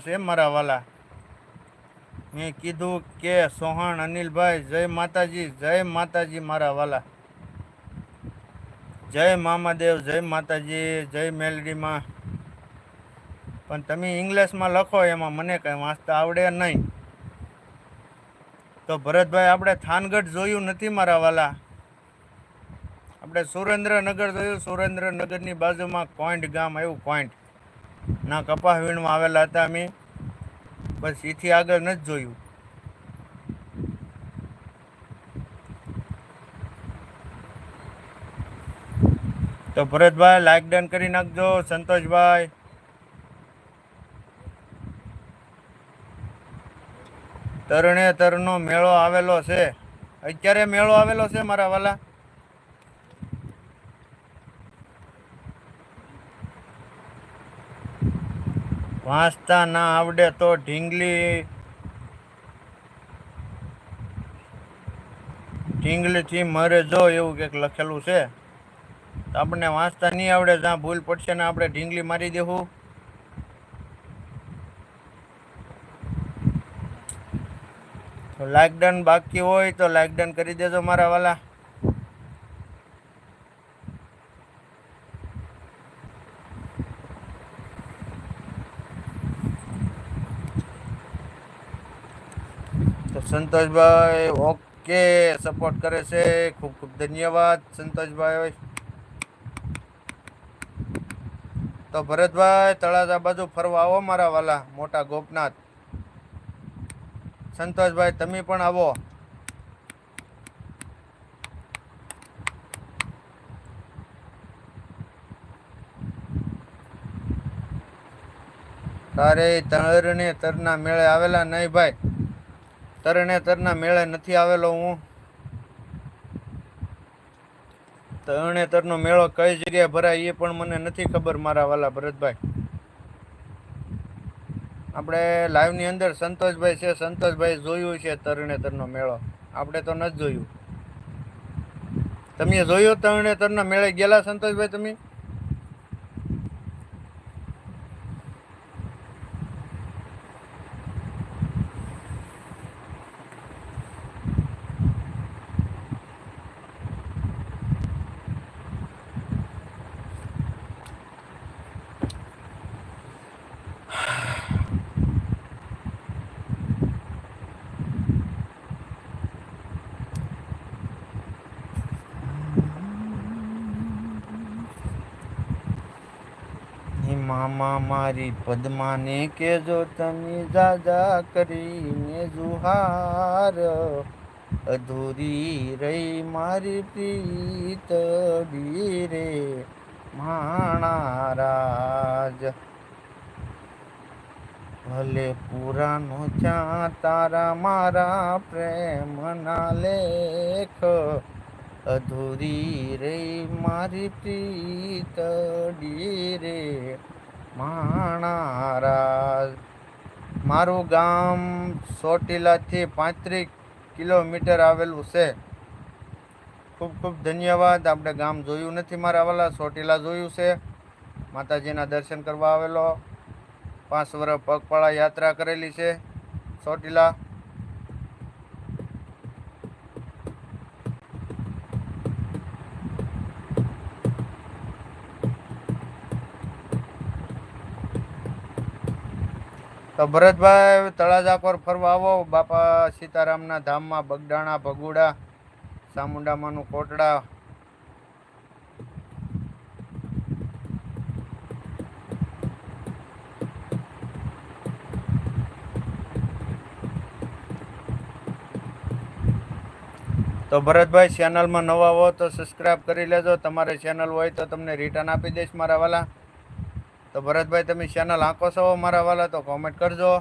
છે મારા વાલા. મેં કીધું કે સોહાણ, અનિલભાઈ, જય માતાજી જય માતાજી મારા વાલા. જય મામાદેવ, જય માતાજી, જય મેલડીમાં. પણ તમે ઇંગ્લિશમાં લખો એમાં મને કંઈ વાંચતા આવડે નહીં. તો ભરતભાઈ, આપણે થાનગઢ જોયું નથી મારા વાલા. આપણે સુરેન્દ્રનગર જોયું, સુરેન્દ્રનગરની બાજુમાં કોઈન્ટ ગામ આવ્યું કોઈન્ટ ના કપાસ વીણમાં આવેલા હતા અમે. બસ એથી આગળ નથી જોયું. તો ભરતભાઈ લાઈક ડન કરી નાખજો, સંતોષભાઈ. તરણે તરનો મેળો આવેલો છે. અત્યારે મેળો આવેલો છે મારા વાલા? વાંચતા ના આવડે તો ઢીંગલી ઢીંગલીથી મરે જો એવું કંઈક લખેલું છે. આપણને વાંચતા નહીં આવડે, જ્યાં ભૂલ પડશે ને આપણે ઢીંગલી મારી દેવું. તો લાઈક ડન બાકી હોય તો લાઈક ડન કરી દેજો મારા વાલા. સંતોષભાઈ ઓકે સપોર્ટ કરે છે. ખૂબ ખૂબ ધન્યવાદ સંતોષભાઈ. તો ભરતભાઈ, તળાજા બાજુ ફરવા આવો મારા વાલા, મોટા ગોપનાથ. સંતોષભાઈ, તમે પણ આવો. તારે તરણે તરના મેળે આવેલા નહીં ભાઈ. તરણે તરના મેળે નથી આવેલો હું. તરણેતરનો મેળો કઈ જગ્યાએ ભરાય એ પણ મને નથી ખબર મારા વાલા ભરતભાઈ. આપણે લાઈવની અંદર સંતોષભાઈ છે, સંતોષભાઈ જોયું છે તરણેતરનો મેળો. આપણે તો નથી જોયું. તમે જોયો તરણેતરના મેળે ગયેલા સંતોષભાઈ તમે હે મામા મારી પદ્માને કેજો તમે જાજા કરીને જુહાર. અધૂરી રહી મારી પ્રીત રે માણારાજ ભલે પુરાનો ચા તારા મારા પ્રેમના લેખ, અધૂરી રે મારી પ્રીતડી રે માણારાજ મારું ગામ સોટીલાથી પાંત્રીસ કિલોમીટર આવેલું છે. ખૂબ ખૂબ ધન્યવાદ. આપણે ગામ જોયું નથી મારા વાલા, સોટીલા જોયું છે. માતાજીના દર્શન કરવા આવેલો. પાંચ વર્ષ પગપાળા યાત્રા કરેલી છે. ચોટીલા તો ભરતભાઈ તળાજા પર ફરવા આવો. બાપા સીતારામના ધામમાં બગડાણા ભગુડા, ચામુંડામાનું કોટડા. તો ભરતભાઈ ચેનલમાં નવા હો તો સબસ્ક્રાઇબ કરી લેજો. તમારે ચેનલ હોય તો તમને રિટર્ન આપી દઈશ મારા વાલા. તો ભરતભાઈ તમે ચેનલ આંકો છો મારા વાલા તો કોમેન્ટ કરજો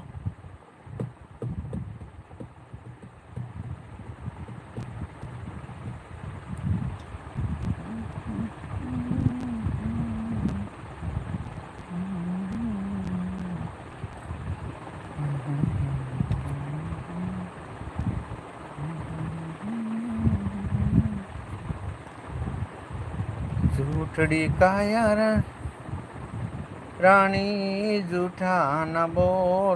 झूठड़ी काया रा রানী জুঠানা বল